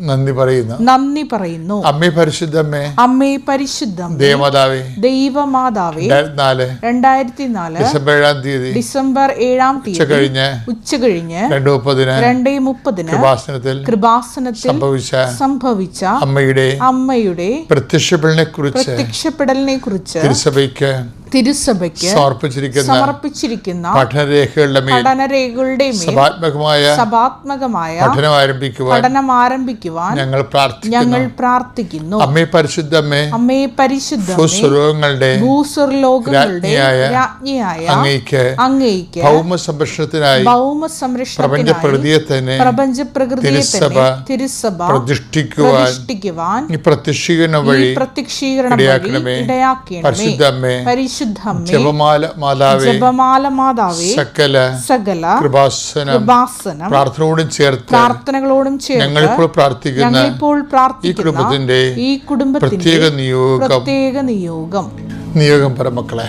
നന്ദി പറയുന്നു. നന്ദി പറയുന്നു. അമ്മേ പരിശുദ്ധമ്മേ അമ്മേ പരിശുദ്ധം ദേവമാതാവേ ദൈവമാതാവേ നാല് രണ്ടായിരത്തി നാല് ഡിസംബർ ഏഴാം തീയതി ഡിസംബർ ഏഴാം ഉച്ച തീയതി കഴിഞ്ഞ് ഉച്ച കഴിഞ്ഞ് രണ്ടു മുപ്പതിന് രണ്ടേ മുപ്പതിന് കൃപാസനത്തിൽ കൃപാസനത്തിൽ സംഭവിച്ച സംഭവിച്ച അമ്മയുടെ അമ്മയുടെ പ്രത്യക്ഷപ്പെടലിനെ കുറിച്ച് പ്രത്യക്ഷപ്പെടലിനെ കുറിച്ച് തിരുസഭയ്ക്ക് തിരുസഭയ്ക്ക് സമർപ്പിച്ചിരിക്കുന്ന സമർപ്പിച്ചിരിക്കുന്ന പഠനരേഖകളുടെ പഠനരേഖകളുടെ സഭാത്മകമായ സഭാത്മകമായ പഠനം ആരംഭിക്കുവാൻ പഠനം ആരംഭിക്കുവാൻ ഞങ്ങൾ പ്രാർത്ഥിക്കുന്നു. ഞങ്ങൾ പ്രാർത്ഥിക്കുന്നു. അമ്മേ പരിശുദ്ധമ്മേ അമ്മേ പരിശുദ്ധ ഭൂസ്വലോകങ്ങളുടെ ഭൂസ്വർലോകങ്ങളുടെ രാജ്ഞിയായ അങ്ങേക്ക് അങ്ങേക്ക് ഭൗമ സംരക്ഷണത്തിനായി ഭൗമ പ്രപഞ്ച സംരക്ഷണത്തിനായി പ്രകൃതിയെ തന്നെ പ്രപഞ്ച പ്രകൃതിയെ തിരുസഭ തന്നെ തിരുസഭ പ്രതിഷ്ഠിക്കുവാൻ പ്രതിഷ്ഠിക്കുവാൻ ഈ പ്രത്യക്ഷീകരണം വഴി പ്രത്യക്ഷീകരണം ഇടയാക്കണമേ. പരിശുദ്ധമ്മേ പരിശുദ്ധമ്മേ ജപമാല മാതാവേ ജപമാല മാതാവേ സകല സകല കൃപാസനം കൃപാസനം പ്രാർത്ഥനയോടും ചേർത്ത് പ്രാർത്ഥനകളോടും ചേർത്ത് ഞങ്ങളിപ്പോൾ പ്രാർത്ഥിക്കുന്ന ഞങ്ങളിപ്പോൾ ഈ പ്രാർത്ഥിക്കുന്ന കുടുംബത്തിന്റെ ഈ കുടുംബത്തിന്റെ പ്രത്യേക നിയോഗം. പ്രത്യേക നിയോഗം. നിയോഗം പരമക്കളെ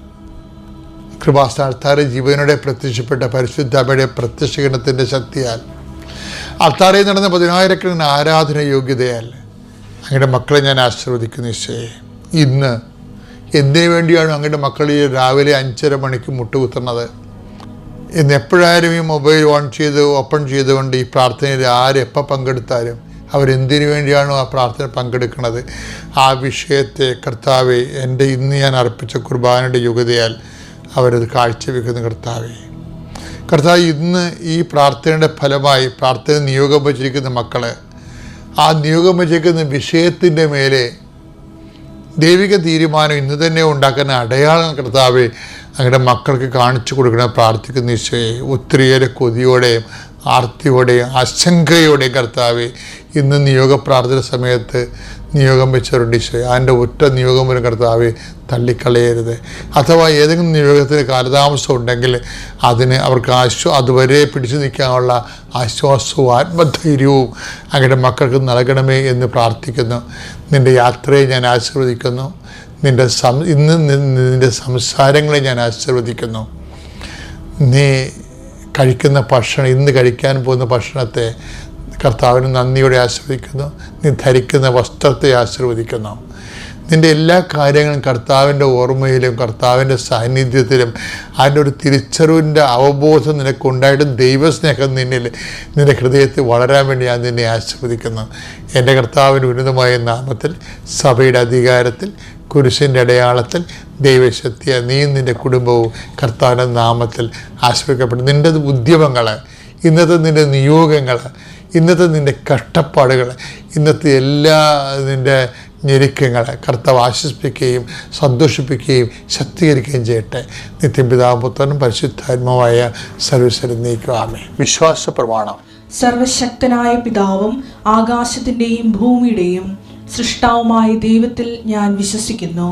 കൃപാസ്ഥാനത്താറ് ജീവനോടെ പ്രത്യക്ഷപ്പെട്ട പരിശുദ്ധമ്മയുടെ പ്രത്യക്ഷീകരണത്തിന്റെ ശക്തിയാൽ. അത്താറയിൽ നടന്ന പതിനായിരക്കണക്കിന് ആരാധന യോഗ്യതയാൽ അങ്ങയുടെ മക്കളെ ഞാൻ ആശീർവദിക്കുന്നു ഈശോയെ. ഇന്ന് എന്തിനു വേണ്ടിയാണ് അങ്ങയുടെ മക്കൾ ഈ രാവിലെ അഞ്ചര മണിക്ക് മുട്ടുകുത്തുന്നത്? ഇന്ന് എപ്പോഴായാലും ഈ മൊബൈൽ ഓൺ ചെയ്ത് ഓപ്പൺ ചെയ്തുകൊണ്ട് ഈ പ്രാർത്ഥനയിൽ ആരെപ്പോൾ പങ്കെടുത്താലും അവരെന്തിനു വേണ്ടിയാണോ ആ പ്രാർത്ഥന പങ്കെടുക്കുന്നത്? ആ വിഷയത്തെ കർത്താവെ എന്റെ ഇന്ന് ഞാൻ അർപ്പിച്ച കുർബാനയുടെ യുഗതയാൽ അവരത് കാഴ്ചവെക്കുന്ന കർത്താവേ. കർത്താവ് ഇന്ന് ഈ പ്രാർത്ഥനയുടെ ഫലമായി പ്രാർത്ഥന നിയോഗം വച്ചിരിക്കുന്ന മക്കൾ ആ നിയോഗം വച്ചിരിക്കുന്ന വിഷയത്തിന്റെ മേലെ ദൈവിക തീരുമാനം ഇന്ന് തന്നെ ഉണ്ടാക്കുന്ന അടയാളം കർത്താവെ അങ്ങയുടെ മക്കൾക്ക് കാണിച്ചു കൊടുക്കണം പ്രാർത്ഥിക്കുന്ന ഈശോയെ. ഒത്തിരിയേറെ കൊതിയോടെയും ആർത്തിയോടെയും ആശങ്കയോടെയും കർത്താവെ ഇന്ന് നിയോഗ പ്രാർത്ഥന സമയത്ത് നിയോഗം വെച്ചവരുണ്ട് ഈശോയെ. അതിന്റെ ഒറ്റ നിയോഗം വരും കർത്താവെ തള്ളിക്കളയരുത്. അഥവാ ഏതെങ്കിലും നിയോഗത്തിന് കാലതാമസം ഉണ്ടെങ്കിൽ അതിന് അവർക്ക് ആശ്വാ അതുവരെ പിടിച്ചു നിൽക്കാനുള്ള ആശ്വാസവും ആത്മധൈര്യവും അങ്ങയുടെ മക്കൾക്ക് നൽകണമേ എന്ന് പ്രാർത്ഥിക്കുന്നു. നിന്റെ യാത്രയെ ഞാൻ ആശീർവദിക്കുന്നു. നിന്റെ സം ഇന്ന് നിന്റെ സംസാരങ്ങളെ ഞാൻ ആശീർവദിക്കുന്നു. നീ കഴിക്കുന്ന ഭക്ഷണം ഇന്ന് കഴിക്കാൻ പോകുന്ന ഭക്ഷണത്തെ കർത്താവിന് നന്ദിയോടെ ആശീർവദിക്കുന്നു. നീ ധരിക്കുന്ന വസ്ത്രത്തെ ആശീർവദിക്കുന്നു. നിന്റെ എല്ലാ കാര്യങ്ങളും കർത്താവിന്റെ ഓർമ്മയിലും കർത്താവിന്റെ സാന്നിധ്യത്തിലും അതിന്റെ ഒരു തിരിച്ചറിവിന്റെ അവബോധം നിനക്കുണ്ടായിട്ട് ദൈവസ്നേഹം നിന്നിൽ നിന്റെ ഹൃദയത്തിൽ വളരാൻ വേണ്ടി ഞാൻ നിന്നെ ആശീർവദിക്കുന്നു. എന്റെ കർത്താവിന്റെ ഉന്നതമായ നാമത്തിൽ സഭയുടെ അധികാരത്തിൽ കുരിശിന്റെ അടയാളത്തിൽ ദൈവശക്തിയ നീ നിന്റെ കുടുംബവും കർത്താവിന്റെ നാമത്തിൽ ആശ്രയിക്കപ്പെടും നിന്റെ ഉദ്യമങ്ങൾ ഇന്നത്തെ നിന്റെ നിയോഗങ്ങൾ ഇന്നത്തെ നിന്റെ കഷ്ടപ്പാടുകൾ ഇന്നത്തെ എല്ലാ നിന്റെ ഞെരുക്കങ്ങൾ കർത്താവ് ആശ്വസിപ്പിക്കുകയും സന്തോഷിപ്പിക്കുകയും ശക്തീകരിക്കുകയും ചെയ്യട്ടെ. നിത്യം പിതാപുത്രനും പരിശുദ്ധാത്മാവായ സർവീശ്വരം നീക്കുവാമേ വിശ്വാസ പ്രമാണം സർവശക്തനായ പിതാവും ആകാശത്തിന്റെയും ഭൂമിയുടെയും സൃഷ്ടാവുമായ ദൈവത്തിൽ ഞാൻ വിശ്വസിക്കുന്നു.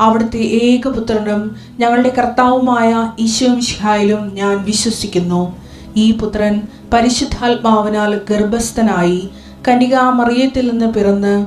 അവിടുത്തെ ഏകപുത്രനും ഞങ്ങളുടെ കർത്താവുമായ ഈശോമിഷിഹായിലും ഞാൻ വിശ്വസിക്കുന്നു. ഈ പുത്രൻ പരിശുദ്ധാത്മാവിനാൽ ഗർഭസ്ഥനായി കനികാമറിയത്തിൽ നിന്ന് പിറന്ന്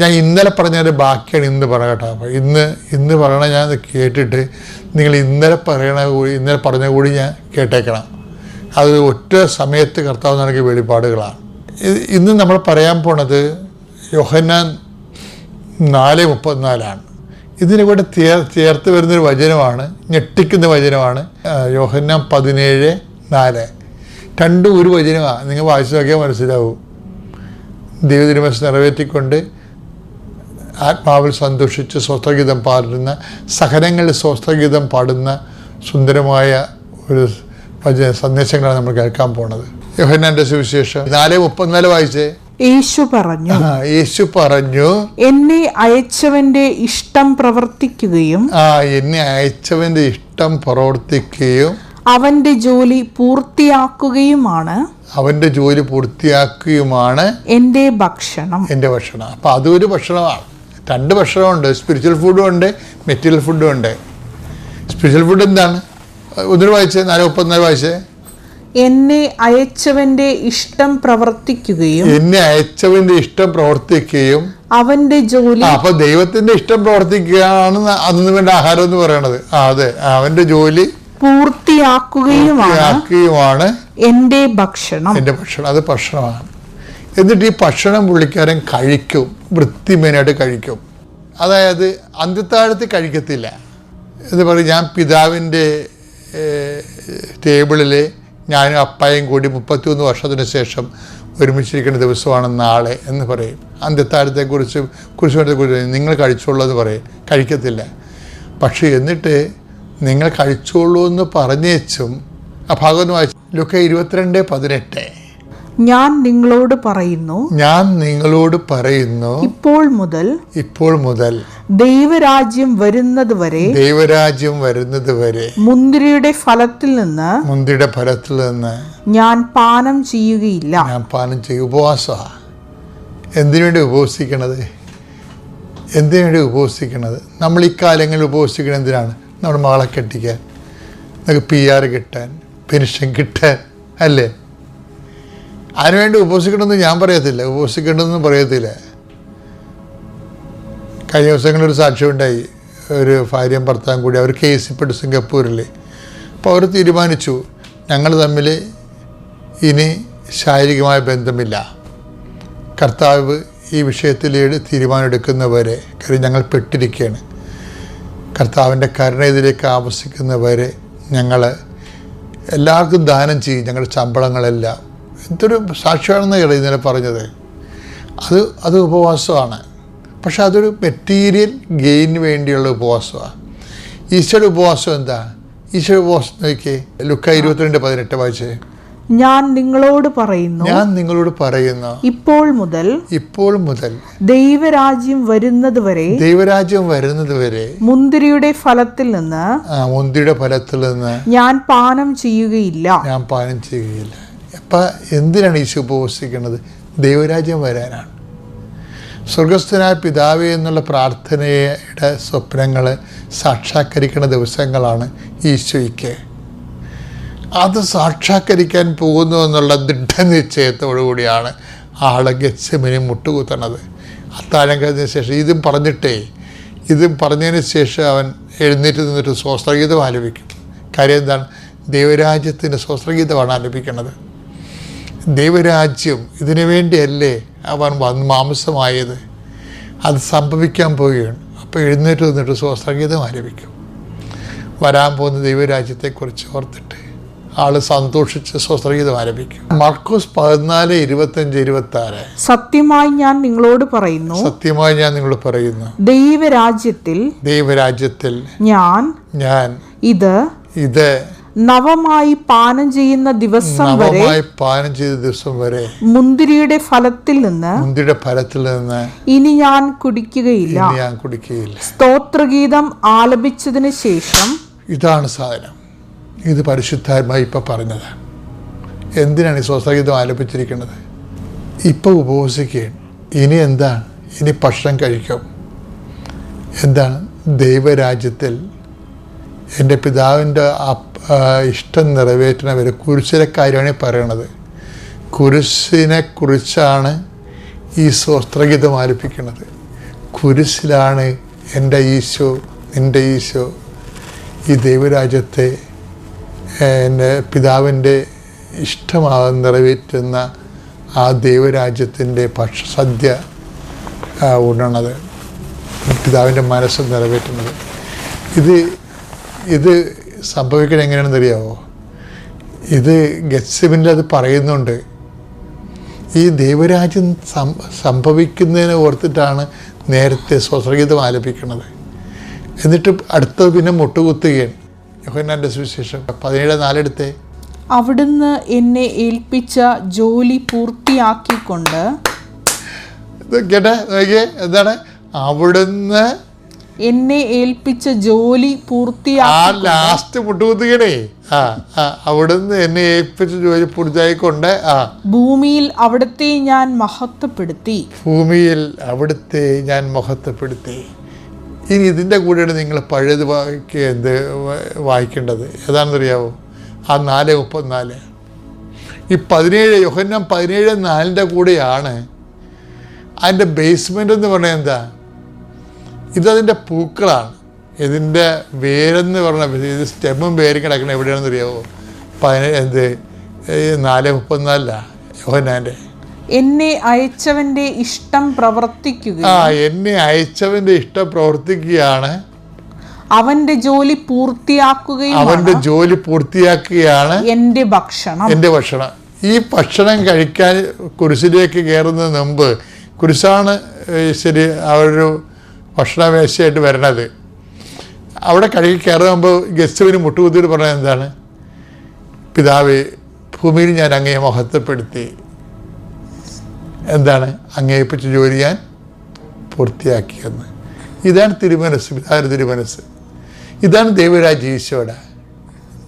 ഞാൻ ഇന്നലെ പറഞ്ഞതിന്റെ ബാക്കിയാണ് ഇന്ന് പറയട്ടെ അപ്പോൾ ഇന്ന് ഇന്ന് പറയണ ഞാൻ കേട്ടിട്ട് നിങ്ങൾ ഇന്നലെ പറയണ കൂടി ഇന്നലെ പറഞ്ഞ കൂടി ഞാൻ കേട്ടേക്കണം. അത് ഒറ്റ സമയത്ത് കർത്താവ് നൽകിയ വെളിപ്പാടുകളാണ് ഇന്ന് നമ്മൾ പറയാൻ പോണത് യോഹന്നാൻ നാല് മുപ്പത്തിനാലാണ്. ഇതിന് കൂടെ ചേർ ചേർത്ത് വരുന്നൊരു വചനമാണ് ഞെട്ടിക്കുന്ന വചനമാണ് യോഹന്നാൻ പതിനേഴ് നാല്. രണ്ടും ഒരു വചനമാണ് നിങ്ങൾ വായിച്ചു നോക്കിയാൽ മനസ്സിലാവും. ദൈവതിരുമസ് നിറവേറ്റിക്കൊണ്ട് ആത്മാവിൽ സന്തോഷിച്ച് സ്വസ്ഥഗീതം പാടുന്ന സഹനങ്ങളിൽ സ്വസ്ഥഗീതം പാടുന്ന സുന്ദരമായ ഒരു സന്ദേശങ്ങളാണ് നമ്മൾ കേൾക്കാൻ പോണത്. യോഹന്നാന്റെ സുവിശേഷം നാല് മുപ്പത്തിനാല് വായിച്ചേ? യേശു പറഞ്ഞു യേശു പറഞ്ഞു എന്നെ അയച്ചവന്റെ ഇഷ്ടം പ്രവർത്തിക്കുകയും ആ എന്നെ അയച്ചവന്റെ ഇഷ്ടം പ്രവർത്തിക്കുകയും അവന്റെ ജോലി പൂർത്തിയാക്കുകയുമാണ്. അവന്റെ ജോലി പൂർത്തിയാക്കുകയുമാണ് എന്റെ ഭക്ഷണം. എന്റെ ഭക്ഷണം. അപ്പൊ അതൊരു ഭക്ഷണമാണ്. രണ്ട് ഭക്ഷണമുണ്ട്. സ്പിരിച്വൽ ഫുഡും ഉണ്ട് മെറ്റീരിയൽ ഫുഡും ഉണ്ട്. സ്പിരിച്വൽ ഫുഡ് എന്താണ്? ഒന്നിനു വായിച്ചേ നാല് മുപ്പത്തിനാല് വായിച്ചേ? എന്നെ അയച്ചവന്റെ ഇഷ്ടം പ്രവർത്തിക്കുകയും എന്നെ അയച്ചവന്റെ ഇഷ്ടം പ്രവർത്തിക്കുകയും അവന്റെ ജോലി അപ്പൊ ദൈവത്തിന്റെ ഇഷ്ടം പ്രവർത്തിക്കുകയാണ് അന്ന് വേണ്ട ആഹാരം എന്ന് പറയണത്. ആ അതെ. അവന്റെ ജോലി പൂർത്തിയാക്കുകയുമാണ് എന്റെ ഭക്ഷണം. എന്റെ ഭക്ഷണം. അത് ഭക്ഷണമാണ്. എന്നിട്ട് ഈ ഭക്ഷണം പുള്ളിക്കാരൻ കഴിക്കും വൃത്തിമേനായിട്ട് കഴിക്കും. അതായത് അന്ത്യത്താഴത്തിൽ കഴിക്കത്തില്ല. എന്ന് പറയും ഞാൻ പിതാവിന്റെ ടേബിളിൽ ഞാനും അപ്പായും കൂടി മുപ്പത്തിയൊന്ന് വർഷത്തിന് ശേഷം ഒരുമിച്ചിരിക്കുന്ന ദിവസമാണ് നാളെ എന്ന് പറയും. അന്ത്യത്താഴത്തെക്കുറിച്ച് കുറിച്ച് നിങ്ങൾ കഴിച്ചോളൂ എന്ന് പറയും. കഴിക്കത്തില്ല. പക്ഷേ എന്നിട്ട് നിങ്ങൾ കഴിച്ചോളൂ എന്ന് പറഞ്ഞേച്ചും ആ ഭാഗം വായിച്ചു. ലുക്ക ഇരുപത്തിരണ്ട് പതിനെട്ട്. ഞാൻ നിങ്ങളോട് പറയുന്നു ഞാൻ നിങ്ങളോട് പറയുന്നു ഇപ്പോൾ മുതൽ ഇപ്പോൾ മുതൽ ദൈവരാജ്യം വരുന്നത് വരെ ദൈവരാജ്യം വരുന്നത് വരെ മുന്തിരിയുടെ ഫലത്തിൽ നിന്ന് മുന്തിരിയുടെ ഫലത്തിൽ നിന്ന് ഞാൻ പാനം ചെയ്യുകയില്ല. ഞാൻ പാനം ചെയ്യും. ഉപവാസ എന്തിനു വേണ്ടി ഉപവസിക്കണത്? എന്തിനു വേണ്ടി ഉപവസിക്കണത്? നമ്മൾ ഇക്കാലങ്ങളിൽ കാലങ്ങളിൽ ഉപവസിക്കണത് എന്തിനാണ്? നമ്മുടെ മകളെ കെട്ടിക്കാൻ. നമുക്ക് പി ആർ കിട്ടാൻ പെൻഷൻ കിട്ടാൻ അല്ലേ? അതിനുവേണ്ടി ഉപസിക്കണമെന്ന് ഞാൻ പറയത്തില്ല. ഉപസിക്കണമെന്ന് പറയത്തില്ല. കഴിഞ്ഞ ദിവസങ്ങളിൽ ഒരു സാക്ഷ്യം ഉണ്ടായി. ഒരു ഭാര്യയും ഭർത്താവും കൂടി അവർ കേസിൽപ്പെട്ട് സിംഗപ്പൂരിൽ അപ്പോൾ അവർ തീരുമാനിച്ചു ഞങ്ങൾ തമ്മിൽ ഇനി ശാരീരികമായ ബന്ധമില്ല. കർത്താവ് ഈ വിഷയത്തിൽ തീരുമാനമെടുക്കുന്നവരെ കാര്യം ഞങ്ങൾ പെട്ടിരിക്കുകയാണ്. കർത്താവിന്റെ കരുണ ഇതിലേക്ക് ആവശ്യിക്കുന്നവരെ ഞങ്ങൾ എല്ലാവർക്കും ദാനം ചെയ്യും. ഞങ്ങളുടെ ശമ്പളങ്ങളെല്ലാം എന്തൊരു സാക്ഷ്യമാണെന്ന് ഇന്നലെ പറഞ്ഞത്. അത് അത് ഉപവാസമാണ്. പക്ഷെ അതൊരു മെറ്റീരിയൽ ഗെയിന് വേണ്ടിയുള്ള ഉപവാസമാണ്. ഈശ്വര ഉപവാസം എന്താ? ഈശ്വര ഉപവാസം നോക്കിയേ. ലുക്ക ഇരുപത്തിരണ്ട് പതിനെട്ട് വായിച്ചേ. ഞാൻ നിങ്ങളോട് പറയുന്നു ഞാൻ നിങ്ങളോട് പറയുന്നു ഇപ്പോൾ മുതൽ ഇപ്പോൾ മുതൽ ദൈവരാജ്യം വരുന്നത് വരെ ദൈവരാജ്യം വരുന്നത് വരെ മുന്തിരിയുടെ ഫലത്തിൽ നിന്ന് മുന്തിരിയുടെ ഫലത്തിൽ നിന്ന് ഞാൻ പാനം ചെയ്യുകയില്ല. ഞാൻ പാനം ചെയ്യുകയില്ല. അപ്പം എന്തിനാണ് ഈശോ ഉപവസിക്കുന്നത്? ദൈവരാജ്യം വരാനാണ്. സ്വർഗസ്ഥനായ പിതാവേ എന്നുള്ള പ്രാർത്ഥനയുടെ സ്വപ്നങ്ങൾ സാക്ഷാത്കരിക്കുന്ന ദിവസങ്ങളാണ് ഈശോയ്ക്ക്. അത് സാക്ഷാത്കരിക്കാൻ പോകുന്നു എന്നുള്ള ദൃഢനിശ്ചയത്തോടു കൂടിയാണ് ആളെ ഗച്ചമിനി മുട്ടുകുത്തണത് അത്താഴം കഴിഞ്ഞതിന് ശേഷം ഇതും പറഞ്ഞിട്ടേ ഇതും പറഞ്ഞതിന് ശേഷം അവൻ എഴുന്നേറ്റ് നിന്നിട്ട് സ്വസ്ത്രഗീതം ആലപിക്കും. കാര്യം എന്താണ്? ദൈവരാജ്യത്തിന്റെ സ്വസ്ത്രഗീതമാണ് ആലപിക്കുന്നത്. ദൈവരാജ്യം ഇതിനു വേണ്ടിയല്ലേ അവൻ വന്ന് മാംസമായത്? അത് സംഭവിക്കാൻ പോവുകയാണ്. അപ്പോൾ എഴുന്നേറ്റ് നിന്നിട്ട് സ്വസ്ഥഗീതം ആരംഭിക്കും. വരാൻ പോകുന്ന ദൈവരാജ്യത്തെക്കുറിച്ച് ഓർത്തിട്ട് ആൾ സന്തോഷിച്ച് സ്വസ്ത്രഗീതം ആരംഭിക്കും. മർക്കോസ് പതിനാല് ഇരുപത്തഞ്ച് ഇരുപത്തി ആറ് സത്യമായി ഞാൻ നിങ്ങളോട് പറയുന്നു. സത്യമായി ഞാൻ നിങ്ങൾ പറയുന്നു. ദൈവരാജ്യത്തിൽ ദൈവരാജ്യത്തിൽ ഞാൻ ഞാൻ ഇത് ഇത് നവമായി പാനം ചെയ്യുന്ന ദിവസം വരെ പാനം ചെയ്ത ദിവസം വരെ മുന്തിരിയുടെ ഫലത്തിൽ നിന്ന് മുന്തിരിയുടെ ഫലത്തിൽ നിന്ന് ഇനി ഞാൻ കുടിക്കുകയില്ല. ഞാൻ കുടിക്കുകയില്ല. സ്തോത്രഗീതം ആലപിച്ചതിന് ശേഷം ഇതാണ് സാധനം. ഇത് പരിശുദ്ധാത്മാ ഇപ്പം പറഞ്ഞത് എന്തിനാണ് ഈ സ്വസ്ഥഗീതം ആലപിച്ചിരിക്കുന്നത്? ഇപ്പൊ ഉപവസിക്കുകയാണ്. ഇനി എന്താണ്? ഇനി ഭക്ഷണം കഴിക്കും. എന്താണ്? ദൈവരാജ്യത്തിൽ എന്റെ പിതാവിന്റെ ഇഷ്ടം നിറവേറ്റണവർ കുരിശിലെ കാര്യമാണ് പറയണത്. കുരിശിനെ കുറിച്ചാണ് ഈ സ്വസ്ത്രഗീതം ആലപിക്കുന്നത്. കുരിശിലാണ് എന്റെ ഈശോ നിന്റെ ഈശോ. ഈ ദൈവരാജ്യത്തെ എന്റെ പിതാവിന്റെ ഇഷ്ടമാകുന്ന നിറവേറ്റുന്ന ആ ദൈവരാജ്യത്തിന്റെ ഭക്ഷസദ്യ ആ, ഉണ്ണണത് പിതാവിന്റെ മനസ്സ് നിറവേറ്റുന്നത്. ഇത് ഇത് സംഭവിക്കണം എങ്ങനെയാണെന്ന് അറിയാമോ ഇത് ഗത്സബിനിൽ അത് പറയുന്നുണ്ട്. ഈ ദൈവരാജ്യം സംഭവിക്കുന്നതിനെ ഓർത്തിട്ടാണ് നേരത്തെ സ്വസ്രഗീതം ആലപിക്കുന്നത്. എന്നിട്ട് അടുത്തത് പിന്നെ മുട്ടുകുത്തുകയാണ്. യോഹന്നാന്റെ സുവിശേഷം പതിനേഴ് നാലെടുത്തെ. അവിടുന്ന് എന്നെ ഏൽപ്പിച്ച ജോലി പൂർത്തിയാക്കിക്കൊണ്ട് കേട്ടെ? നോക്കിയേ എന്താണ്? അവിടുന്ന് എന്നെ ഏൽപ്പിച്ച ജോലി പൂർത്തിയാക്കി ലാസ്റ്റ് ആ അവിടുന്ന് എന്നെ ഏൽപ്പിച്ച ജോലി പൂർത്തിയായിക്കൊണ്ട് ആ. ഭൂമിയിൽ അവിടത്തെ ഞാൻ മഹത്വപ്പെടുത്തി. ഭൂമിയിൽ അവിടുത്തെ ഞാൻ മഹത്വപ്പെടുത്തി. ഇനി ഇതിന്റെ കൂടെയാണ് നിങ്ങൾ പഴയത് എന്ത് വായിക്കേണ്ടത്. ഏതാണെന്നറിയാവോ? ആ നാല് മുപ്പത്തിനാല്. ഈ പതിനേഴ് യോഹന്നാൻ പതിനേഴ് നാലിന്റെ കൂടെയാണ് അതിന്റെ ബേസ്മെന്റ് എന്ന് പറഞ്ഞാൽ എന്താ? ഇതതിന്റെ പൂക്കളാണ്. ഇതിന്റെ വേരെന്ന് പറഞ്ഞ ഇത് സ്റ്റെമ്മും വേരും കിടക്കണം എവിടെയാണെന്ന് അറിയാവോ? പതിനേഴ് എന്ത് നാല് മുപ്പത്തിനാലിലാണ് എന്നെ അയച്ചവന്റെ ഇഷ്ടം പ്രവർത്തിക്കുക ആ എന്നെ അയച്ചവന്റെ ഇഷ്ടം പ്രവർത്തിക്കുകയാണ്. അവന്റെ ജോലി പൂർത്തിയാക്കുകയും അവന്റെ ജോലി പൂർത്തിയാക്കുകയാണ്. എന്റെ ഭക്ഷണം. എന്റെ ഭക്ഷണം. ഈ ഭക്ഷണം കഴിക്കാൻ കുരിശിലേക്ക് കയറുന്നതിന് മുമ്പ് കുരിശാണ് ശരി അവരൊരു ഭക്ഷണമേശയായിട്ട് വരണത്. അവിടെ കഴുകി കയറുമ്പോൾ ഗസ്റ്റുവിന് മുട്ടുകുത്തിയിട്ട് പറഞ്ഞത് എന്താണ്? പിതാവ് ഭൂമിയിൽ ഞാൻ അങ്ങയെ മഹത്വപ്പെടുത്തി. എന്താണ്? അങ്ങയെപ്പറ്റി ജോലി ഞാൻ പൂർത്തിയാക്കിയെന്ന് ഇതാണ് തിരുമനസ് പിതാവിന്റെ തിരുമനസ്. ഇതാണ് ദൈവരാജ് ഈശോയുടെ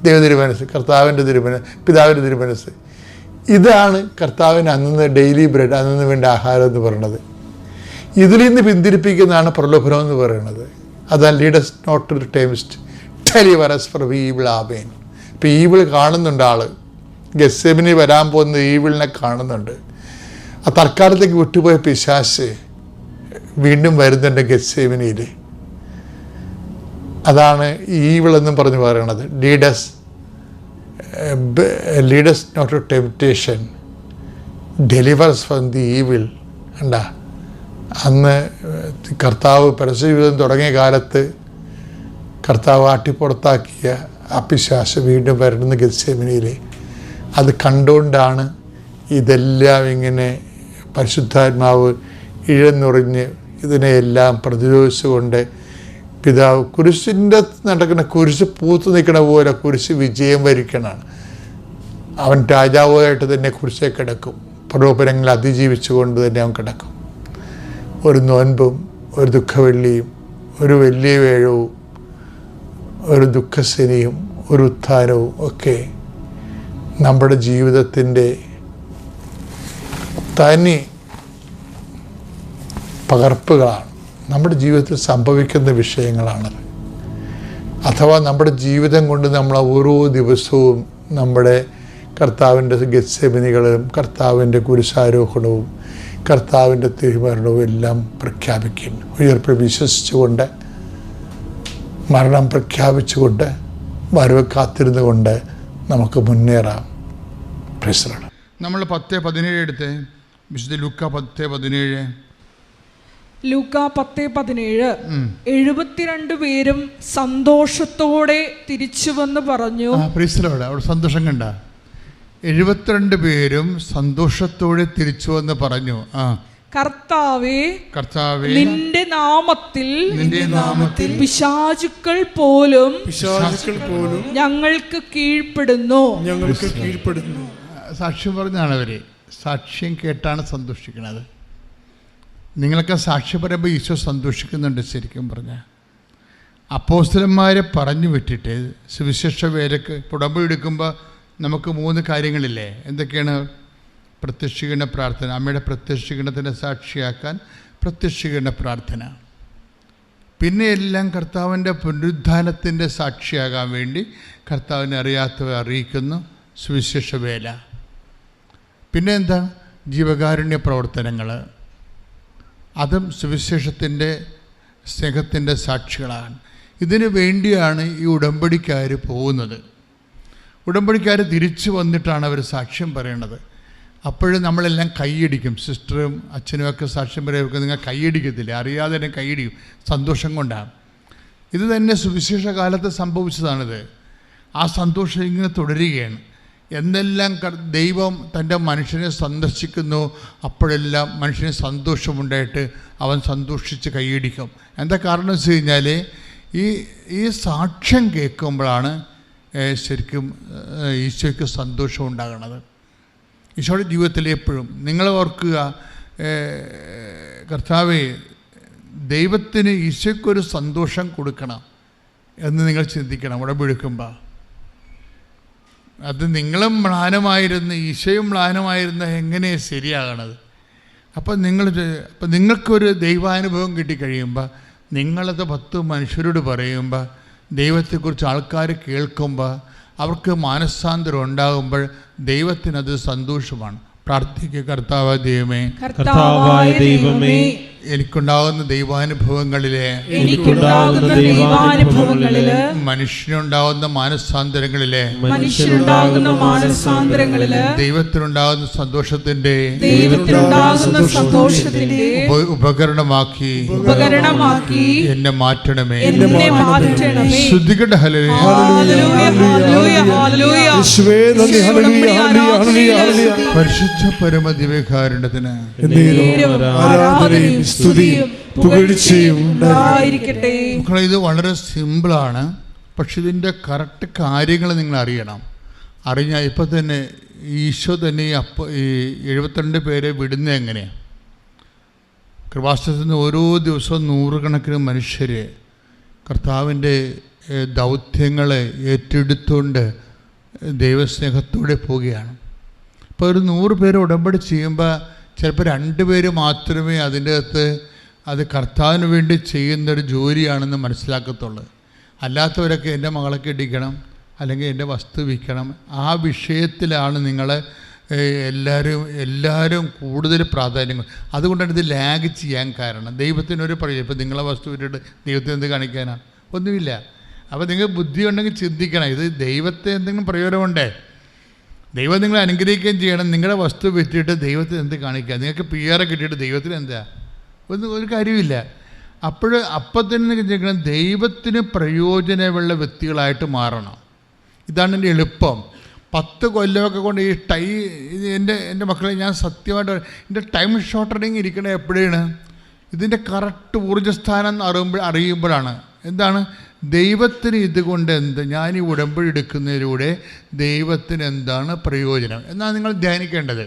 ദൈവ തിരുമനസ് കർത്താവിന്റെ തിരുമനസ് പിതാവിന്റെ തിരുമനസ്. ഇതാണ് കർത്താവിന് അന്നു ഡെയിലി ബ്രെഡ് അന്നു വേണ്ട ആഹാരം എന്ന് പറയുന്നത് ഇതിൽ നിന്ന് പിന്തിരിപ്പിക്കുന്നതാണ് പ്രലോഭനം എന്ന് പറയുന്നത്. അതാണ് lead us not to temptation deliver us from evil amen ഇപ്പം ഈവിൾ കാണുന്നുണ്ട് ആൾ ഗസേബിന് വരാൻ പോകുന്ന ഈവിളിനെ കാണുന്നുണ്ട്. ആ തൽക്കാലത്തേക്ക് വിട്ടുപോയ പിശാശ് വീണ്ടും വരുന്നുണ്ട് ഗസേബിനിയിൽ അതാണ് ഈവിളെന്നും പറഞ്ഞ് പറയണത് lead us lead us not to temptation delivers from the evil കണ്ട? അന്ന് കർത്താവ് പരസ്യജീവിതം തുടങ്ങിയ കാലത്ത് കർത്താവ് ആട്ടിപ്പുറത്താക്കിയ അപ്പിശ്വാസം വീണ്ടും വരുന്ന ഗത്സേമിനിയിൽ അത് കണ്ടുകൊണ്ടാണ് ഇതെല്ലാം ഇങ്ങനെ പരിശുദ്ധാത്മാവ് ഇഴന്നുറിഞ്ഞ് ഇതിനെയെല്ലാം പ്രതിരോധിച്ചുകൊണ്ട് പിതാവ് കുരിശിന്റെ നടക്കുന്ന കുരിശ് പൂത്തു നിൽക്കണ പോലെ കുരിശ് വിജയം വരിക്കണാണ്. അവൻ രാജാവായിട്ട് തന്നെ കുരിശേ കിടക്കും. പ്രലോഭനങ്ങൾ അതിജീവിച്ചുകൊണ്ട് തന്നെ അവൻ കിടക്കും. ഒരു നോൻപും ഒരു ദുഃഖവെള്ളിയും ഒരു വലിയ വേഴവും ഒരു ദുഃഖശനിയും ഒരു ഉത്ഥാനവും ഒക്കെ നമ്മുടെ ജീവിതത്തിന്റെ തനി പകർപ്പുകളാണ്. നമ്മുടെ ജീവിതത്തിൽ സംഭവിക്കുന്ന വിഷയങ്ങളാണത് അഥവാ നമ്മുടെ ജീവിതം കൊണ്ട് നമ്മൾ ഓരോ ദിവസവും നമ്മുടെ കർത്താവിന്റെ ഗത്സെമിനികളും കർത്താവിന്റെ കുരിശാരോഹണവും കർത്താവിന്റെ തിരുമരണവും എല്ലാം പ്രഖ്യാപിക്കും ഉയർപ്പ് വിശ്വസിച്ചുകൊണ്ട് മരണം പ്രഖ്യാപിച്ചുകൊണ്ട് വരവ് കാത്തിരുന്നുകൊണ്ട് നമുക്ക് മുന്നേറാം. പ്രശ്നമാണ് നമ്മൾ പത്ത് പതിനേഴ് എടുത്ത്. വിശുദ്ധ ലുക്ക പത്ത് പതിനേഴ്. ലൂക്ക പത്ത് പതിനേഴ്. എഴുപത്തിരണ്ട് പേരും സന്തോഷത്തോടെ തിരിച്ചു വന്ന് പറഞ്ഞു. സന്തോഷം കണ്ട. എഴുപത്തിരണ്ട് പേരും സന്തോഷത്തോടെ തിരിച്ചു എന്ന് പറഞ്ഞു. ആ. കർത്താവേ കർത്താവേ നിന്റെ നാമത്തിൽ നിന്റെ നാമത്തിൽ പിശാചുക്കൾ പോലും പിശാചുക്കൾ പോലും ഞങ്ങൾക്ക് കീഴ്പ്പെടുന്നു. ഞങ്ങൾക്ക് കീഴ്പ്പെടുന്നു. സാക്ഷ്യം പറഞ്ഞാണ് അവർ. സാക്ഷ്യം കേട്ടാണ് സന്തോഷിക്കുന്നത്. നിങ്ങളൊക്കെ സാക്ഷ്യം പറയുമ്പോൾ ഈശോ സന്തോഷിക്കുന്നുണ്ട് ശരിക്കും പറഞ്ഞാൽ അപ്പോസ്തലന്മാരെ പറഞ്ഞു വിട്ടിട്ട് സുവിശേഷ വേലക്ക് പുടമ്പ് എടുക്കുമ്പോൾ നമുക്ക് മൂന്ന് കാര്യങ്ങളില്ലേ? എന്തൊക്കെയാണ് പ്രത്യക്ഷീകരണ പ്രാർത്ഥന? അമ്മയുടെ പ്രത്യക്ഷീകരണത്തിന്റെ സാക്ഷിയാക്കാൻ പ്രത്യക്ഷീകരണ പ്രാർത്ഥന. പിന്നെ എല്ലാം കർത്താവിന്റെ പുനരുദ്ധാനത്തിന്റെ സാക്ഷിയാകാൻ വേണ്ടി കർത്താവിനെ അറിയാത്തവ അറിയിക്കുന്നു. സുവിശേഷ വേല. പിന്നെ എന്താ? ജീവകാരുണ്യ പ്രവർത്തനങ്ങൾ അതും സുവിശേഷത്തിന്റെ സ്നേഹത്തിന്റെ സാക്ഷികളാണ്. ഇതിനു വേണ്ടിയാണ് ഈ ഉടമ്പടിക്കാർ പോകുന്നത്. ഉടമ്പടിക്കാർ തിരിച്ചു വന്നിട്ടാണ് അവർ സാക്ഷ്യം പറയണത് അപ്പോഴും നമ്മളെല്ലാം കൈയടിക്കും. സിസ്റ്ററും അച്ഛനും ഒക്കെ സാക്ഷ്യം പറയുമ്പോൾ നിങ്ങൾ കൈയടിക്കത്തില്ല? അറിയാതെ തന്നെ കൈയടിക്കും. സന്തോഷം കൊണ്ടാണ്. ഇത് തന്നെ സുവിശേഷ കാലത്ത് സംഭവിച്ചതാണിത്. ആ സന്തോഷം ഇങ്ങനെ തുടരുകയാണ്. എന്തെല്ലാം ദൈവം തന്റെ മനുഷ്യനെ സന്ദർശിക്കുന്നു. അപ്പോഴെല്ലാം മനുഷ്യന് സന്തോഷമുണ്ടായിട്ട് അവൻ സന്തോഷിച്ച് കൈയടിക്കും. എന്താ കാരണം വെച്ച് കഴിഞ്ഞാൽ ഈ ഈ സാക്ഷ്യം കേൾക്കുമ്പോഴാണ് ശരിക്കും ഈശോയ്ക്ക് സന്തോഷം ഉണ്ടാകണത്. ഈശോയുടെ ജീവിതത്തിൽ എപ്പോഴും നിങ്ങൾ ഓർക്കുക കർത്താവെ ദൈവത്തിന് ഈശോയ്ക്കൊരു സന്തോഷം കൊടുക്കണം എന്ന് നിങ്ങൾ ചിന്തിക്കണം. ഉടമ്പെടുക്കുമ്പോൾ അത് നിങ്ങളും മ്ലാനമായിരുന്ന് ഈശോയും മ്ലാനമായിരുന്ന എങ്ങനെ ശരിയാകണത്? അപ്പം നിങ്ങൾ അപ്പം നിങ്ങൾക്കൊരു ദൈവാനുഭവം കിട്ടിക്കഴിയുമ്പോൾ നിങ്ങളത് പത്ത് മനുഷ്യരോട് പറയുമ്പോൾ ദൈവത്തെക്കുറിച്ച് ആൾക്കാർ കേൾക്കുമ്പോൾ അവർക്ക് മാനസാന്തരം ഉണ്ടാകുമ്പോൾ ദൈവത്തിനത് സന്തോഷമാണ്. പ്രാർത്ഥിക്കുക കർത്താവ് ദൈവമേ. കർത്താവായ ദൈവമേ. എനിക്കുണ്ടാകുന്ന ദൈവാനുഭവങ്ങളിലെ എനിക്കുണ്ടാകുന്ന ദൈവാനുഭവങ്ങളിൽ മനുഷ്യനുണ്ടാകുന്ന മാനസാന്തരങ്ങളിലെ മനുഷ്യനുണ്ടാകുന്ന മാനസാന്തരങ്ങളിൽ ദൈവത്തിനുണ്ടാകുന്ന സന്തോഷത്തിന്റെ ദൈവത്തിനുണ്ടാകുന്ന സന്തോഷത്തിന്റെ ഉപ- ഉപകരണമാക്കി ഉപകരണമാക്കി എന്നെ മാറ്റണമേ. എന്നെ മാറ്റണമേ. ശ്രദ്ധിക്കട്ടെ ഹല്ലേലൂയ, ഹല്ലേലൂയ, ഹല്ലേലൂയ. യേശുവേ നന്ദി ഹല്ലേലൂയ ഹല്ലേലൂയ പരിശുദ്ധ പരമദിവ്യകാരുണ്യത്തിന് ആരാധനയും സ്തുതിയും പുകഴ്ചയും ഉണ്ടായിരിക്കട്ടെ മക്കളെ ഇത് വളരെ സിമ്പിളാണ്. പക്ഷെ ഇതിന്റെ കറക്റ്റ് കാര്യങ്ങൾ നിങ്ങൾ അറിയണം. അറിഞ്ഞാൽ ഇപ്പം തന്നെ ഈശോ തന്നെ ഈ അപ്പ ഈ എഴുപത്തിരണ്ട് പേരെ വിടുന്നത് എങ്ങനെയാണ് കൃപാശ്രത്തിൽ നിന്ന് ഓരോ ദിവസവും നൂറുകണക്കിന് മനുഷ്യർ കർത്താവിന്റെ ദൗത്യങ്ങളെ ഏറ്റെടുത്തുകൊണ്ട് ദൈവസ്നേഹത്തോടെ പോവുകയാണ്. ഇപ്പോൾ ഒരു നൂറ് പേര് ഉടമ്പടി ചെയ്യുമ്പോൾ ചിലപ്പോൾ രണ്ടുപേര് മാത്രമേ അതിന്റെ അകത്ത് അത് കർത്താവിന് വേണ്ടി ചെയ്യുന്നൊരു ജോലിയാണെന്ന് മനസ്സിലാക്കത്തുള്ളൂ. അല്ലാത്തവരൊക്കെ എന്റെ മകളെ കെട്ടിക്കണം അല്ലെങ്കിൽ എന്റെ വസ്തു വിൽക്കണം. ആ വിഷയത്തിലാണ് നിങ്ങളെ ഏഹ്, എല്ലാവരും എല്ലാവരും കൂടുതൽ പ്രാധാന്യം. അതുകൊണ്ടാണ് ഇത് ലാഗ് ചെയ്യാൻ കാരണം. ദൈവത്തിനൊരു പറയും ഇപ്പം നിങ്ങളെ വസ്തു വിട്ടിട്ട് ദൈവത്തിന് എന്ത് കാണിക്കാനാണ് ഒന്നുമില്ല. അപ്പോൾ നിങ്ങൾ ബുദ്ധി ഉണ്ടെങ്കിൽ ചിന്തിക്കണം. ഇത് ദൈവത്തെ എന്തെങ്കിലും പ്രയോജനമുണ്ടേ? ദൈവം നിങ്ങളെ അനുഗ്രഹിക്കുകയും ചെയ്യണം. നിങ്ങളുടെ വസ്തു വിറ്റിട്ട് ദൈവത്തിന് എന്ത് കാണിക്കുക? നിങ്ങൾക്ക് പി ആർ കിട്ടിയിട്ട് ദൈവത്തിന് എന്താ? ഒന്നും ഒരു കാര്യമില്ല അപ്പോൾ അപ്പത്തിന് ചെയ്യണം ദൈവത്തിന് പ്രയോജനമുള്ള വ്യക്തികളായിട്ട് മാറണം. ഇതാണ് എന്റെ എളുപ്പം. പത്ത് കൊല്ലമൊക്കെ കൊണ്ട് ഈ ടൈ എന്റെ എന്റെ മക്കളെ ഞാൻ സത്യമായിട്ട് എന്റെ ടൈം ഷോർട്ടണിങ് ഇരിക്കണത് എപ്പോഴാണ്? ഇതിന്റെ കറക്റ്റ് ഊർജസ്ഥാനം അറിയുമ്പോൾ അറിയുമ്പോഴാണ്. എന്താണ്? ദൈവത്തിന് ഇതുകൊണ്ട് എന്ത്? ഞാൻ ഈ ഉടമ്പടി എടുക്കുന്നതിലൂടെ ദൈവത്തിന് എന്താണ് പ്രയോജനം? എന്നാണ് നിങ്ങൾ ധ്യാനിക്കേണ്ടത്.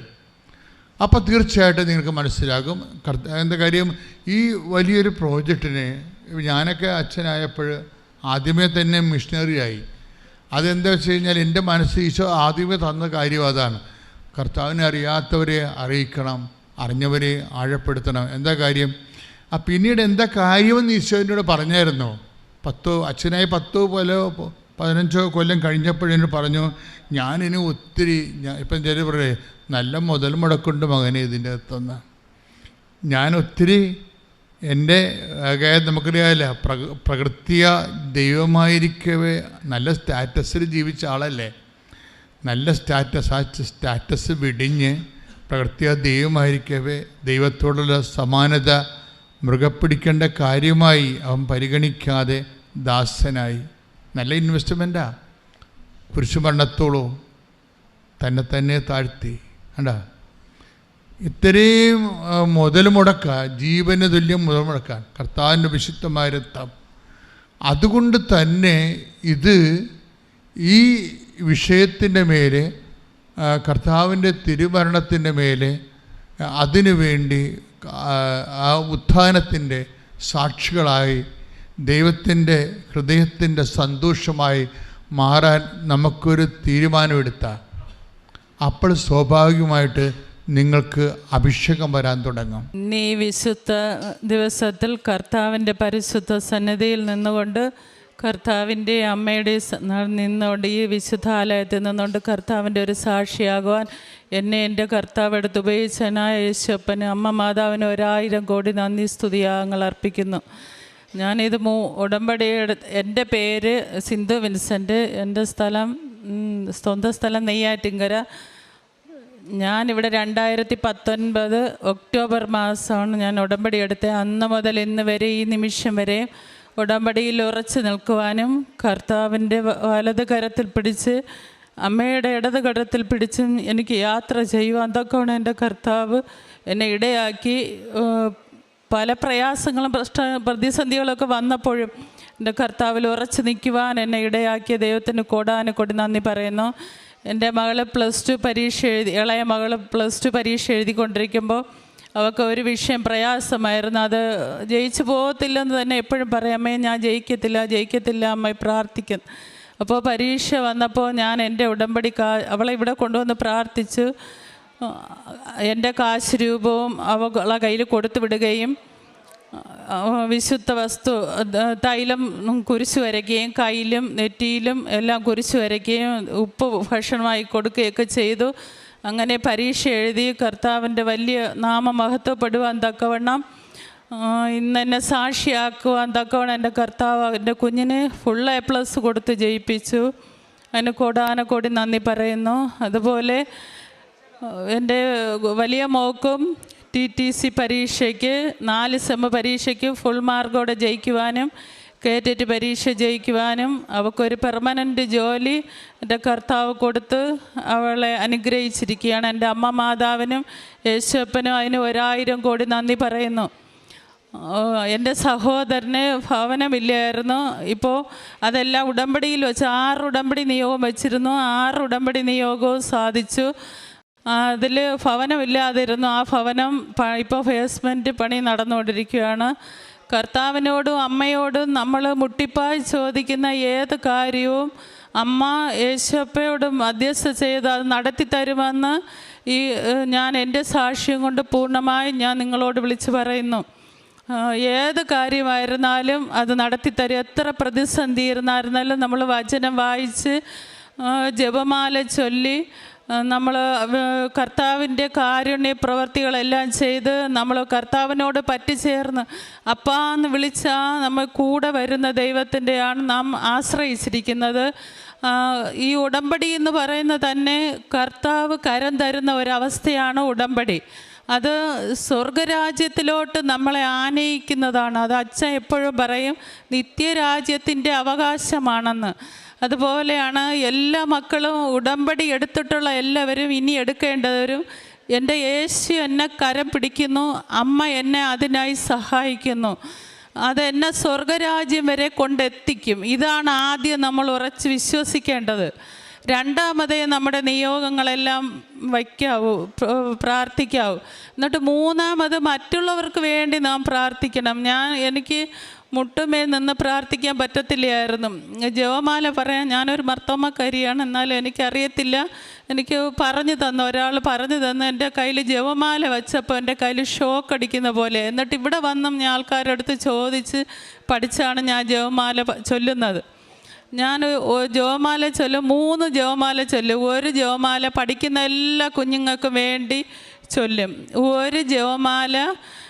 അപ്പോൾ തീർച്ചയായിട്ടും നിങ്ങൾക്ക് മനസ്സിലാകും. കർത്ത എന്താ കാര്യം? ഈ വലിയൊരു പ്രോജക്റ്റിന് ഞാനൊക്കെ അച്ഛനായപ്പോൾ ആദ്യമേ തന്നെ മിഷനറിയായി അതെന്താ വെച്ച് കഴിഞ്ഞാൽ എന്റെ മനസ്സ് ഈശോ ആദ്യമേ തന്ന കാര്യം അതാണ്. കർത്താവിനെ അറിയാത്തവരെ അറിയിക്കണം അറിഞ്ഞവരെ ആഴപ്പെടുത്തണം. എന്താ കാര്യം? ആ പിന്നീട് എന്താ കാര്യമെന്ന് ഈശോനോട് പറഞ്ഞായിരുന്നു. പത്തോ അച്ഛനായി പത്തോ പോലോ പതിനഞ്ചോ കൊല്ലം കഴിഞ്ഞപ്പോഴെന്നോട് പറഞ്ഞു ഞാനിനി ഒത്തിരി ഇപ്പം ചില പറയേ നല്ല മുതൽ മുടക്കുണ്ട് മകനെ ഇതിന്റെ അകത്തുനിന്ന്. ഞാൻ ഒത്തിരി എന്റെ നമുക്കറിയാമല്ല പ്രക പ്രകൃതിയ ദൈവമായിരിക്കവേ നല്ല സ്റ്റാറ്റസിൽ ജീവിച്ച ആളല്ലേ. നല്ല സ്റ്റാറ്റസ് ആ സ്റ്റാറ്റസ് വിടിഞ്ഞ് പ്രകൃതിയ ദൈവമായിരിക്കവേ ദൈവത്തോടുള്ള സമാനത മൃഗപ്പിടിക്കേണ്ട കാര്യമായി അവൻ പരിഗണിക്കാതെ ദാസനായി. നല്ല ഇൻവെസ്റ്റ്മെന്റാ കുരിശുമരണത്തോളവും തന്നെ തന്നെ താഴ്ത്തി. കണ്ട? ഇത്രയും മുതൽ മുടക്ക. ജീവന് തുല്യം മുതൽ മുടക്കാൻ. കർത്താവിന്റെ വിശുദ്ധമായ രക്തം. അതുകൊണ്ട് തന്നെ ഇത് ഈ വിഷയത്തിന്റെ മേലെ കർത്താവിന്റെ തിരുമരണത്തിന്റെ മേലെ അതിനു വേണ്ടി ആ ഉത്ഥാനത്തിന്റെ സാക്ഷികളായി ദൈവത്തിന്റെ ഹൃദയത്തിന്റെ സന്തോഷമായി മാറാൻ നമുക്കൊരു തീരുമാനമെടുത്താൽ അപ്പോൾ സ്വാഭാവികമായിട്ട് നിങ്ങൾക്ക് അഭിഷേകം വരാൻ തുടങ്ങും. നീ വിശുദ്ധ ദിവസത്തിൽ കർത്താവിന്റെ പരിശുദ്ധ സന്നിധിയിൽ നിന്നുകൊണ്ട് കർത്താവിന്റെ അമ്മയുടെ നിന്നുകൊണ്ട് ഈ വിശുദ്ധാലയത്തിൽ നിന്നുകൊണ്ട് കർത്താവിന്റെ ഒരു സാക്ഷിയാകുവാൻ എന്നെ എന്റെ കർത്താവ് എടുത്ത് ഉപയോഗിച്ചനായ യേശപ്പന് അമ്മ മാതാവിന് ഒരായിരം കോടി നന്ദി സ്തുതിയാങ്ങൾ അർപ്പിക്കുന്നു. ഞാനിത് മൂ ഉടമ്പടി എന്റെ പേര് സിന്ധു വിൻസെന്റ്. എന്റെ സ്ഥലം സ്വന്തം സ്ഥലം നെയ്യാറ്റിങ്കര. ഞാനിവിടെ രണ്ടായിരത്തി പത്തൊൻപത് ഒക്ടോബർ മാസമാണ് ഞാൻ ഉടമ്പടി എടുത്തത്. അന്ന് മുതൽ ഇന്ന് വരെ ഈ നിമിഷം വരെ ഉടമ്പടിയിൽ ഉറച്ചു നിൽക്കുവാനും കർത്താവിന്റെ വലത് കരത്തിൽ പിടിച്ച് അമ്മയുടെ ഇടത് കരത്തിൽ പിടിച്ചും എനിക്ക് യാത്ര ചെയ്യുവാൻ തൊക്കെയാണ് എന്റെ കർത്താവ് എന്നെ ഇടയാക്കി പല പ്രയാസങ്ങളും പ്രശ്ന പ്രതിസന്ധികളൊക്കെ വന്നപ്പോഴും എന്റെ കർത്താവിൽ ഉറച്ചു നിൽക്കുവാൻ എന്നെ ഇടയാക്കിയ ദൈവത്തിന് കോടാനെ കൊടി നന്ദി പറയുന്നു. എന്റെ മകൾ പ്ലസ് ടു പരീക്ഷ എഴുതി ഇളയ മകൾ പ്ലസ് ടു പരീക്ഷ എഴുതിക്കൊണ്ടിരിക്കുമ്പോൾ അവൾക്ക് ഒരു വിഷയം പ്രയാസമായിരുന്നു. അത് ജയിച്ചു പോകത്തില്ലെന്ന് തന്നെ എപ്പോഴും പറയാം അമ്മയെ ഞാൻ ജയിക്കത്തില്ല ജയിക്കത്തില്ല അമ്മ പ്രാർത്ഥിക്കുന്നു അപ്പോൾ പരീക്ഷ വന്നപ്പോൾ ഞാൻ എന്റെ ഉടമ്പടി കാ അവളെ ഇവിടെ കൊണ്ടുവന്ന് പ്രാർത്ഥിച്ചു. എന്റെ കാശ് രൂപവും അവളെ കയ്യിൽ കൊടുത്തു വിടുകയും വിശുദ്ധ വസ്തു തൈലം കുരിശു വരയ്ക്കുകയും കയ്യിലും നെറ്റിയിലും എല്ലാം കുരിശ് വരയ്ക്കുകയും ഉപ്പ് ഭക്ഷണമായി കൊടുക്കുകയൊക്കെ ചെയ്തു. അങ്ങനെ പരീക്ഷ എഴുതി കർത്താവിന്റെ വലിയ നാമം മഹത്വപ്പെടുവാൻ തക്കവണ്ണം ഇന്ന് എന്നെ സാക്ഷിയാക്കുവാൻ തക്കവണ്ണം എന്റെ കർത്താവ് എന്റെ കുഞ്ഞിന് ഫുൾ എ പ്ലസ് കൊടുത്ത് ജയിപ്പിച്ചു. അതിന് കോടാനക്കോടി നന്ദി പറയുന്നു. അതുപോലെ എന്റെ വലിയ മോക്കും ടി ടി സി പരീക്ഷയ്ക്ക് നാല് സെമ പരീക്ഷയ്ക്ക് ഫുൾ മാർക്കോടെ ജയിക്കുവാനും കേറ്ററ്റ് പരീക്ഷ ജയിക്കുവാനും അവൾക്കൊരു പെർമനന്റ് ജോലി എന്റെ കർത്താവ് കൊടുത്ത് അവളെ അനുഗ്രഹിച്ചിരിക്കുകയാണ്. എന്റെ അമ്മ മാതാവിനും യേശുപ്പനും അതിന് ഒരായിരം കോടി നന്ദി പറയുന്നു. എന്റെ സഹോദരന് ഭവനമില്ലായിരുന്നു. ഇപ്പോൾ അതെല്ലാം ഉടമ്പടിയിൽ വെച്ച് ആറ് ഉടമ്പടി നിയോഗം വെച്ചിരുന്നു. ആറ് ഉടമ്പടി നിയോഗവും സാധിച്ചു. അതിൽ ഭവനമില്ലാതിരുന്നു. ആ ഭവനം ഇപ്പോൾ ഫേസ്മെന്റ് പണി നടന്നുകൊണ്ടിരിക്കുകയാണ്. കർത്താവിനോടും അമ്മയോടും നമ്മൾ മുട്ടിപ്പായി ചോദിക്കുന്ന ഏത് കാര്യവും അമ്മ യേശപ്പയോടും മധ്യസ്ഥ ചെയ്ത് അത് നടത്തി തരുമെന്ന് ഈ ഞാൻ എന്റെ സാക്ഷ്യം കൊണ്ട് പൂർണമായും ഞാൻ നിങ്ങളോട് വിളിച്ചു പറയുന്നു. ഏത് കാര്യമായിരുന്നാലും അത് നടത്തിത്തരും എത്ര പ്രതിസന്ധി ഇരുന്നായിരുന്നാലും നമ്മൾ വചനം വായിച്ച് ജപമാല ചൊല്ലി നമ്മൾ കർത്താവിന്റെ കാരുണ്യ പ്രവർത്തികളെല്ലാം ചെയ്ത് നമ്മൾ കർത്താവിനോട് പറ്റിച്ചേർന്ന് അപ്പാന്ന് വിളിച്ചാൽ നമ്മൾ കൂടെ വരുന്ന ദൈവത്തിന്റെയാണ് നാം ആശ്രയിച്ചിരിക്കുന്നത്. ഈ ഉടമ്പടി എന്ന് പറയുന്നത് തന്നെ കർത്താവ് കരം തരുന്ന ഒരവസ്ഥയാണ് ഉടമ്പടി. അത് സ്വർഗരാജ്യത്തിലോട്ട് നമ്മളെ ആനയിക്കുന്നതാണ്. അത് അച്ഛൻ എപ്പോഴും പറയും നിത്യരാജ്യത്തിന്റെ അവകാശമാണെന്ന്. അതുപോലെയാണ് എല്ലാ മക്കളും ഉടമ്പടി എടുത്തിട്ടുള്ള എല്ലാവരും ഇനി എടുക്കേണ്ടവരും. എന്റെ യേശു എന്നെ കരം പിടിക്കുന്നു അമ്മ എന്നെ അതിനായി സഹായിക്കുന്നു. അത് എന്നെ സ്വർഗരാജ്യം വരെ കൊണ്ടെത്തിക്കും. ഇതാണ് ആദ്യം നമ്മൾ ഉറച്ച് വിശ്വസിക്കേണ്ടത്. രണ്ടാമതേ നമ്മുടെ നിയോഗങ്ങളെല്ലാം വയ്ക്കാവൂ പ്ര- പ്രാർത്ഥിക്കാവൂ. എന്നിട്ട് മൂന്നാമത് മറ്റുള്ളവർക്ക് വേണ്ടി നാം പ്രാർത്ഥിക്കണം. ഞാൻ എനിക്ക് മുട്ടുമേ നിന്ന് പ്രാർത്ഥിക്കാൻ പറ്റത്തില്ലായിരുന്നു. ജവമാല പറയാൻ ഞാനൊരു മർത്തോമക്കരിയാണ്. എന്നാലും എനിക്കറിയത്തില്ല. എനിക്ക് പറഞ്ഞു തന്ന ഒരാൾ പറഞ്ഞു തന്ന് എന്റെ കയ്യിൽ ജവമാല വെച്ചപ്പോൾ എന്റെ കയ്യിൽ ഷോക്ക് അടിക്കുന്ന പോലെ. എന്നിട്ട് ഇവിടെ വന്നും ഞാൻ ആൾക്കാരുടെ അടുത്ത് ചോദിച്ച് പഠിച്ചാണ് ഞാൻ ജവമാല ചൊല്ലുന്നത്. ഞാൻ ജവമാല ചൊല്ലും മൂന്ന് ജവമാല ചൊല്ലും. ഒരു ജവമാല പഠിക്കുന്ന എല്ലാ കുഞ്ഞുങ്ങൾക്കും വേണ്ടി ചൊല്ലും. ഒരു ജപമാല ആ, ജോ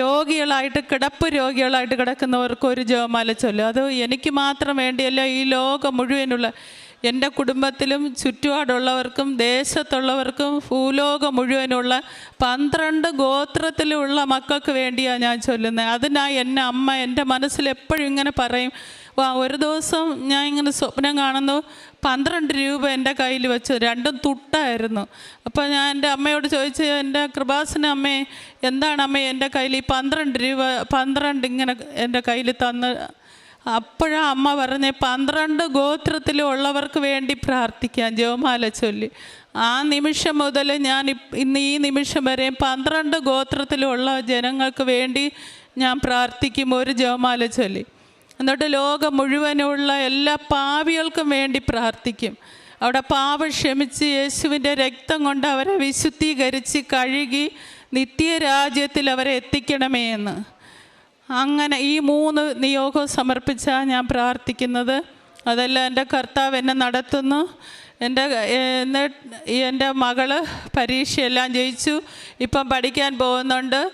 രോഗികളായിട്ട് കിടപ്പ് രോഗികളായിട്ട് കിടക്കുന്നവർക്ക് ഒരു ജോമാല ചൊല്ലും. അത് എനിക്ക് മാത്രം വേണ്ടിയല്ല ഈ ലോകം മുഴുവനുള്ള എന്റെ കുടുംബത്തിലും ചുറ്റുപാടുള്ളവർക്കും ദേശത്തുള്ളവർക്കും ഭൂലോകം മുഴുവനുള്ള പന്ത്രണ്ട് ഗോത്രത്തിലുള്ള മക്കൾക്ക് വേണ്ടിയാണ് ഞാൻ ചൊല്ലുന്നത്. അതിനായി എന്റെ അമ്മ എന്റെ മനസ്സിൽ എപ്പോഴും ഇങ്ങനെ പറയും. ഒരു ദിവസം ഞാൻ ഇങ്ങനെ സ്വപ്നം കാണുന്നു. പന്ത്രണ്ട് രൂപ എന്റെ കയ്യിൽ വെച്ച് രണ്ടും തുട്ടായിരുന്നു. അപ്പോൾ ഞാൻ എന്റെ അമ്മയോട് ചോദിച്ച് എന്റെ കൃപാസന അമ്മേ എന്താണ് അമ്മേ എന്റെ കയ്യിൽ ഈ പന്ത്രണ്ട് രൂപ പന്ത്രണ്ട് ഇങ്ങനെ എന്റെ കയ്യിൽ തന്ന്? അപ്പോഴാ അമ്മ പറഞ്ഞ പന്ത്രണ്ട് ഗോത്രത്തിലുള്ളവർക്ക് വേണ്ടി പ്രാർത്ഥിക്കാൻ ജോമാല ചൊല്ലി. ആ നിമിഷം മുതൽ ഞാൻ ഇന്ന് ഈ നിമിഷം വരെ പന്ത്രണ്ട് ഗോത്രത്തിലുള്ള ജനങ്ങൾക്ക് വേണ്ടി ഞാൻ പ്രാർത്ഥിക്കും ഒരു ജോമാല ചൊല്ലി. എന്നിട്ട് ലോകം മുഴുവനുള്ള എല്ലാ പാവികൾക്കും വേണ്ടി പ്രാർത്ഥിക്കും. അവിടെ പാപം ക്ഷമിച്ച് യേശുവിന്റെ രക്തം കൊണ്ട് അവരെ വിശുദ്ധീകരിച്ച് കഴുകി നിത്യരാജ്യത്തിൽ അവരെ എത്തിക്കണമേ എന്ന്. അങ്ങനെ ഈ മൂന്ന് നിയോഗം സമർപ്പിച്ചാണ് ഞാൻ പ്രാർത്ഥിക്കുന്നത്. അതെല്ലാം എന്റെ കർത്താവ് എന്നെ നടത്തുന്നു. എന്റെ എന്റെ മകൾ പരീക്ഷയെല്ലാം ജയിച്ചു. ഇപ്പം പഠിക്കാൻ പോകുന്നുണ്ട്.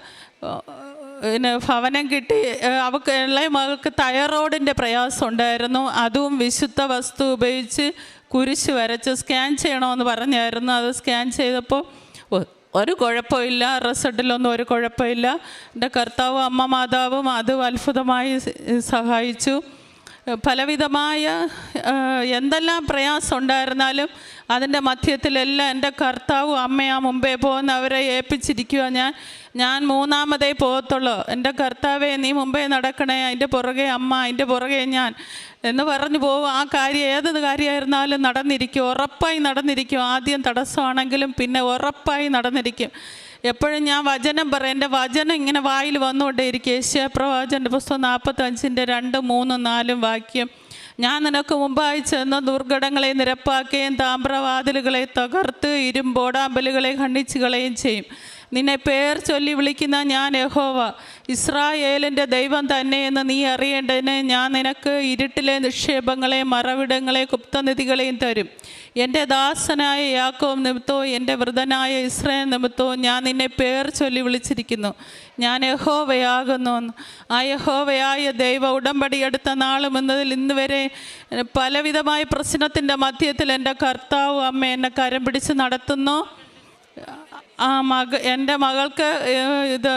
പിന്നെ ഭവനം കിട്ടി. അവൾക്ക് ഇളയ മകൾക്ക് തൈറോയിഡിന്റെ പ്രയാസം ഉണ്ടായിരുന്നു. അതും വിശുദ്ധ വസ്തു ഉപയോഗിച്ച് കുരിശ് വരച്ച് സ്കാൻ ചെയ്യണമെന്ന് പറഞ്ഞായിരുന്നു. അത് സ്കാൻ ചെയ്തപ്പോൾ ഒരു കുഴപ്പമില്ല. റിസൾട്ടിലൊന്നും ഒരു കുഴപ്പമില്ല. എന്റെ കർത്താവും അമ്മ മാതാവും അത് അത്ഭുതമായി സഹായിച്ചു. പലവിധമായ എന്തെല്ലാം പ്രയാസം ഉണ്ടായിരുന്നാലും അതിന്റെ മധ്യത്തിലെല്ലാം എന്റെ കർത്താവും അമ്മയാ മുമ്പേ പോകുന്ന അവരെ ഏൽപ്പിച്ചിരിക്കുക ഞാൻ. ഞാൻ മൂന്നാമതേ പോകത്തുള്ളൂ. എന്റെ കർത്താവെ നീ മുമ്പേ നടക്കണേ. അതിന്റെ പുറകെ അമ്മ അതിന്റെ പുറകെ ഞാൻ എന്ന് പറഞ്ഞു പോകും. ആ കാര്യം ഏത് കാര്യമായിരുന്നാലും നടന്നിരിക്കും. ഉറപ്പായി നടന്നിരിക്കും. ആദ്യം തടസ്സമാണെങ്കിലും പിന്നെ ഉറപ്പായി നടന്നിരിക്കും. എപ്പോഴും ഞാൻ വചനം പറയും. എന്റെ വചനം ഇങ്ങനെ വായിൽ വന്നുകൊണ്ടേയിരിക്കും. ഏഷ്യ പ്രവാചന്റെ പുസ്തകം നാൽപ്പത്തഞ്ചിന്റെ രണ്ട് മൂന്നും നാലും വാക്യം. ഞാൻ നിനക്ക് മുമ്പായി ചെന്ന് ദുർഘടങ്ങളെ നിരപ്പാക്കുകയും താമ്രവാതിലുകളെ തകർത്ത് ഇരുമ്പോടാമ്പലുകളെ ഖണ്ഡിച്ചുകളയും ചെയ്യും. നിന്നെ പേർ ചൊല്ലി വിളിക്കുന്ന ഞാൻ യഹോവ. ഇസ്രായേലിന്റെ ദൈവം തന്നെയെന്ന് നീ അറിയേണ്ടതിന് ഞാൻ നിനക്ക് ഇരുട്ടിലെ നിക്ഷേപങ്ങളെ മറവിടങ്ങളെ ഗുപ്തനിധികളെയും തരും. എന്റെ ദാസനായ യാക്കോവ് നിമിത്തവും എന്റെ വൃതനായ ഇസ്രായേൽ നിമിത്തവും ഞാൻ നിന്നെ പേർ ചൊല്ലി വിളിച്ചിരിക്കുന്നു. ഞാൻ യഹോവയാകുന്നു. ആ യഹോവയായ ദൈവ ഉടമ്പടി എടുത്ത നാളും എന്നതിൽ ഇന്ന് വരെ പലവിധമായ പ്രശ്നത്തിന്റെ മധ്യത്തിൽ എന്റെ കർത്താവ് അമ്മ എന്നെ കരം പിടിച്ച് നടത്തുന്നു. ആ മക എന്റെ മകൾക്ക് ഇത്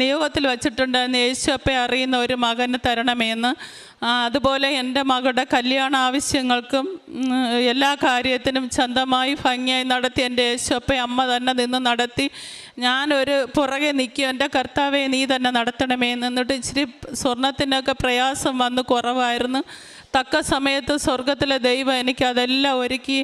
നിയോഗത്തിൽ വച്ചിട്ടുണ്ട്. യേശുവപ്പെ അറിയുന്ന ഒരു മകന് തരണമെന്ന്. അതുപോലെ എന്റെ മകളുടെ കല്യാണ ആവശ്യങ്ങൾക്കും എല്ലാ കാര്യത്തിനും ചന്തമായി ഭംഗിയായി നടത്തി എന്റെ യേശുവപ്പെ അമ്മ തന്നെ നിന്ന് നടത്തി. ഞാനൊരു പുറകെ നിൽക്കും. എന്റെ കർത്താവെ നീ തന്നെ നടത്തണമേ എന്ന്. എന്നിട്ട് ഇച്ചിരി സ്വർണത്തിനൊക്കെ പ്രയാസം വന്ന് കുറവായിരുന്നു. തക്ക സമയത്ത് സ്വർഗത്തിലെ ദൈവം എനിക്ക് അതെല്ലാം ഒരുക്കി